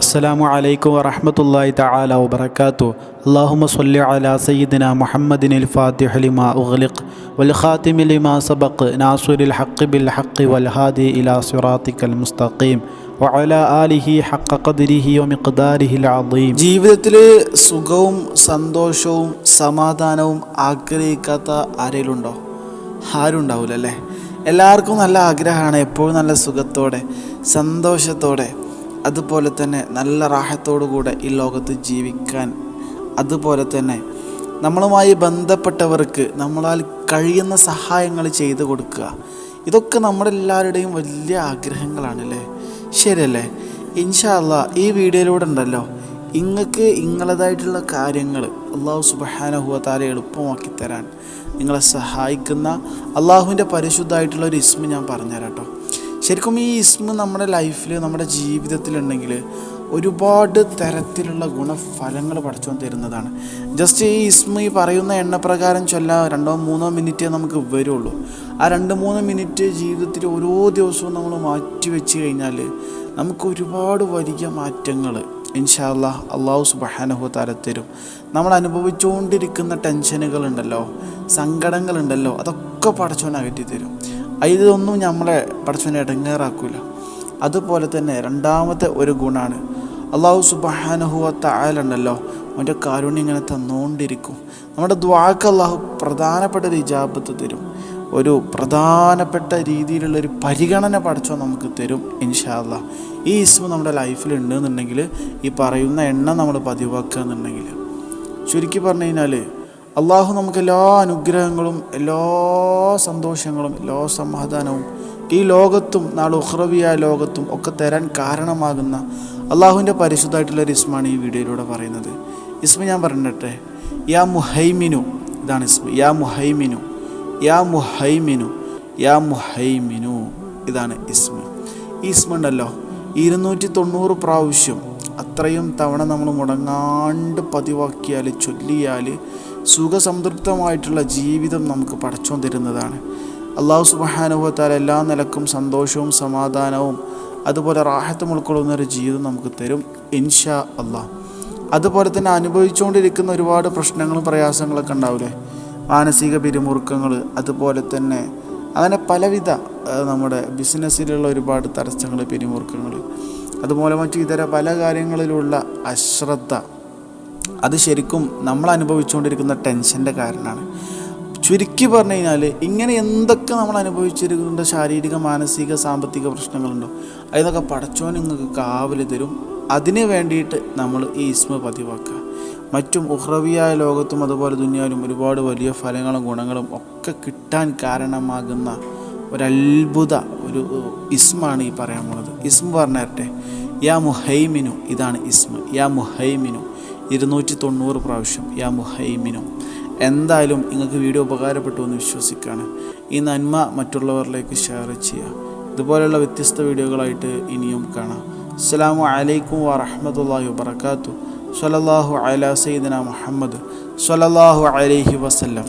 അസ്സാം വലൈക്കും വറഹമത്തല്ലാഹി തആല വബർക്കാത്തു അള്ളാഹുമ സല്ലി അലാ സയ്യിദിന മുഹമ്മദിൻ അൽ ഫാത്തിഹ ലിമാ ഉഗ്ലിഖ് വൽ ഖാതിമി ലിമാ സബഖ് നാസുരിൽ ഹഖ് ബിൽ ഹഖ് വൽ ഹാദി ഇലാ സിറാത്തിക്കൽ മുസ്തഖീം വഅല ആലിഹി ഹഖ ഖദ്രിഹി വമിഖ്ദാരിഹി അലീം ജീവിതത്തിൽ സുഖവും സന്തോഷവും സമാധാനവും ആഗ്രഹിക്കാത്ത ആരെങ്കിലും ഉണ്ടോ ആരും ഉണ്ടാവില്ല അല്ലേ? എല്ലാവർക്കും നല്ല ആഗ്രഹമാണ് എപ്പോഴും നല്ല സുഖത്തോടെ സന്തോഷത്തോടെ. അതുപോലെ തന്നെ നല്ല റാഹത്തോടു കൂടെ ഈ ലോകത്ത് ജീവിക്കാൻ. അതുപോലെ തന്നെ നമ്മളുമായി ബന്ധപ്പെട്ടവർക്ക് നമ്മളാൽ കഴിയുന്ന സഹായങ്ങൾ ചെയ്തു കൊടുക്കുക. ഇതൊക്കെ നമ്മളെല്ലാവരുടെയും വലിയ ആഗ്രഹങ്ങളാണല്ലേ ശരിയല്ലേ? ഇൻഷാല്ല ഈ വീഡിയോയിലൂടെ ഉണ്ടല്ലോ. ഇങ്ങക്ക് ഇങ്ങളതായിട്ടുള്ള കാര്യങ്ങൾ അള്ളാഹു സുബഹാനഹുവ താല എളുപ്പമാക്കി തരാൻ. നിങ്ങളെ സഹായിക്കുന്ന അള്ളാഹുവിന്റെ പരിശുദ്ധമായിട്ടുള്ള ഒരു ഇസ്മ ഞാൻ പറഞ്ഞുതരാം കേട്ടോ ശരിക്കും ഈ ഇസ്മ നമ്മുടെ ലൈഫിൽ നമ്മുടെ ജീവിതത്തിലുണ്ടെങ്കിൽ ഒരുപാട് തരത്തിലുള്ള ഗുണഫലങ്ങൾ പഠിച്ചു തരുന്നതാണ്. ജസ്റ്റ് ഈ ഇസ്മ ഈ പറയുന്ന എണ്ണപ്രകാരം ചൊല്ലാൻ രണ്ടോ മൂന്നോ മിനിറ്റേ നമുക്ക് വരുള്ളൂ. ആ രണ്ട് മൂന്ന് മിനിറ്റ് ജീവിതത്തിൽ ഓരോ ദിവസവും നമ്മൾ മാറ്റി വെച്ച് കഴിഞ്ഞാൽ നമുക്ക് ഒരുപാട് വലിയ മാറ്റങ്ങൾ ഇൻഷാല്ല അള്ളാഹു സുബഹാനഹു താര തരും. നമ്മൾ അനുഭവിച്ചുകൊണ്ടിരിക്കുന്ന ടെൻഷനുകളുണ്ടല്ലോ സങ്കടങ്ങളുണ്ടല്ലോ അതൊക്കെ പടച്ചോൻ അകറ്റി തരും. ഇതൊന്നും നമ്മളെ പടച്ചോനെ ഇടങ്ങേറാക്കൂല. അതുപോലെ തന്നെ രണ്ടാമത്തെ ഒരു ഗുണമാണ് അള്ളാഹു സുബഹാനഹുവത്ത ആയാലുണ്ടല്ലോ അവന്റെ കാരുണ്യം ഇങ്ങനെ തന്നുകൊണ്ടിരിക്കും നമ്മുടെ ദ്വാക്ക് അള്ളാഹു പ്രധാനപ്പെട്ട ഒരു ഇജാബത്ത് തരും. ഒരു പ്രധാനപ്പെട്ട രീതിയിലുള്ള ഒരു പരിഗണന പഠിച്ചോ നമുക്ക് തരും ഇൻഷാല്ല ഈ ഇസ്മ നമ്മുടെ ലൈഫിൽ ഉണ്ടെന്നുണ്ടെങ്കിൽ ഈ പറയുന്ന എണ്ണ നമ്മൾ പതിവാക്കുക എന്നുണ്ടെങ്കിൽ. ചുരുക്കി പറഞ്ഞു കഴിഞ്ഞാൽ അള്ളാഹു നമുക്ക് എല്ലാ അനുഗ്രഹങ്ങളും എല്ലാ സന്തോഷങ്ങളും എല്ലാ സമാധാനവും ഈ ലോകത്തും നാളെ ഉഹ്റവിയായ ലോകത്തും ഒക്കെ തരാൻ കാരണമാകുന്ന അള്ളാഹുവിന്റെ പരിശുദ്ധമായിട്ടുള്ള ഒരു ഇസ്മാണ് ഈ വീഡിയോയിലൂടെ പറയുന്നത്. ഇസ്മ ഞാൻ പറഞ്ഞിട്ടെ യാ മുഹൈമിനു ഇതാണ് ഇസ്മ യാ മുഹൈമിനു. യാ മുഹൈമിനു യാ മുഹൈമിനു. ഇതാണ് ഇസ്മ. ഈസ്മുണ്ടല്ലോ ഇരുന്നൂറ്റി തൊണ്ണൂറ് പ്രാവശ്യം അത്രയും തവണ നമ്മൾ മുടങ്ങാണ്ട് പതിവാക്കിയാൽ ചൊല്ലിയാൽ സുഖസംതൃപ്തമായിട്ടുള്ള ജീവിതം നമുക്ക് പടച്ചോൻ തരുന്നതാണ് അള്ളാഹു സുബഹാനുഭവത്താൽ എല്ലാ നിലക്കും സന്തോഷവും സമാധാനവും അതുപോലെ റാഹത്തും ഉൾക്കൊള്ളുന്ന ഒരു ജീവിതം നമുക്ക് തരും ഇൻഷാ അള്ളാഹ് അതുപോലെ തന്നെ അനുഭവിച്ചുകൊണ്ടിരിക്കുന്ന ഒരുപാട് പ്രശ്നങ്ങളും പ്രയാസങ്ങളൊക്കെ ഉണ്ടാവില്ലേ മാനസിക പിരിമുറുക്കങ്ങൾ അതുപോലെ തന്നെ അങ്ങനെ പലവിധ നമ്മുടെ ബിസിനസ്സിലുള്ള ഒരുപാട് തടസ്സങ്ങൾ പിരിമുറുക്കങ്ങൾ അതുപോലെ മറ്റു ഇതര പല കാര്യങ്ങളിലുള്ള അശ്രദ്ധ അത് ശരിക്കും നമ്മൾ അനുഭവിച്ചുകൊണ്ടിരിക്കുന്ന ടെൻഷന്റെ കാരണമാണ്. ചുരുക്കി പറഞ്ഞു കഴിഞ്ഞാൽ ഇങ്ങനെ എന്തൊക്കെ നമ്മൾ അനുഭവിച്ചിരിക്കുന്ന ശാരീരിക മാനസിക സാമ്പത്തിക പ്രശ്നങ്ങളുണ്ടോ അതിനൊക്കെ പടച്ചോൻ നിങ്ങൾക്ക് കാവൽ തരും. അതിന് വേണ്ടിയിട്ട് നമ്മൾ ഈ ഇസ്മ പതിവാക്കുക. മറ്റും ഉഹ്രവിയായ ലോകത്തും അതുപോലെ ദുനിയാവിലും ഒരുപാട് വലിയ ഫലങ്ങളും ഗുണങ്ങളും ഒക്കെ കിട്ടാൻ കാരണമാകുന്ന ഒരത്ഭുത ഒരു ഇസ്മാണ് ഈ പറയാൻ പോണത്. ഇസ്മ പറഞ്ഞേരട്ടെ. യാ മുഹൈമിനു ഇതാണ് ഇസ്മ. യാ മുഹൈമിനു ഇരുന്നൂറ്റി തൊണ്ണൂറ് പ്രാവശ്യം. യാ മുഹൈമിനു. എന്തായാലും നിങ്ങൾക്ക് വീഡിയോ ഉപകാരപ്പെട്ടു എന്ന് വിശ്വസിക്കുകയാണ്. ഈ നന്മ മറ്റുള്ളവരിലേക്ക് ഷെയർ ചെയ്യുക. ഇതുപോലെയുള്ള വ്യത്യസ്ത വീഡിയോകളായിട്ട് ഇനിയും കാണാം. അസ്സാം വലൈക്കും വാഹമത്തല്ലാഹി വാബർക്കാത്തു സ്വലല്ലാഹു അല സയ്യിദന മുഹമ്മദ് സ്വലല്ലാഹു അലൈഹി വസല്ലം.